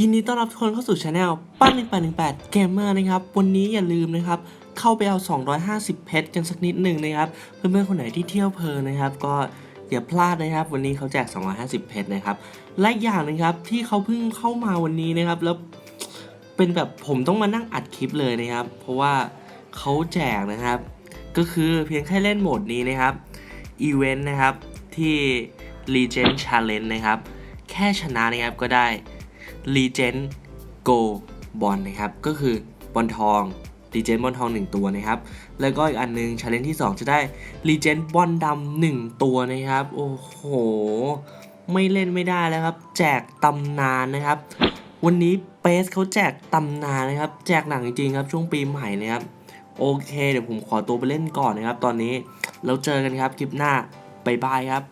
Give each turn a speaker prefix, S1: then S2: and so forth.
S1: ยินดีต้อนรับทุกคนเข้าสู่ช anel ปั้น1818เกมเมอร์นะครับ วันนี้อย่าลืมนะครับ เข้าไปเอา 250 เพชรกันสักนิดหนึ่งนะครับ เพื่อนๆ คนไหนที่เที่ยวเพลินนะครับ ก็อย่าพลาดนะครับ วันนี้เขาแจก 250 เพชรนะครับ และอีกอย่างนึงครับที่เขาเพิ่งเข้ามาวันนี้นะครับ แล้วเป็นแบบผมต้องมานั่งอัดคลิปเลยนะครับ เพราะว่าเขาแจกนะครับ ก็คือเพียงแค่เล่นโหมดนี้นะครับอีเวนต์นะครับที่ Legend Challenge นะครับ แค่ชนะนะครับก็ได้ Legend Go บอลนะครับ ก็คือบอลทอง Legend บอลทอง 1 ตัวนะครับ แล้วก็อีกอันนึง Challenge ที่ 2 จะได้ Legend บอลดำหนึ่งตัวนะครับ โอ้โห ไม่เล่นไม่ได้แล้วครับ แจกตำนานนะครับ วันนี้เปสเขาแจกตำนานนะครับ แจกหนังจริงๆครับ ช่วงปีใหม่นะครับ โอเค เดี๋ยวผมขอตัวไปเล่นก่อนนะครับ ตอนนี้แล้วเจอกันครับคลิปหน้า บ๊ายบายครับ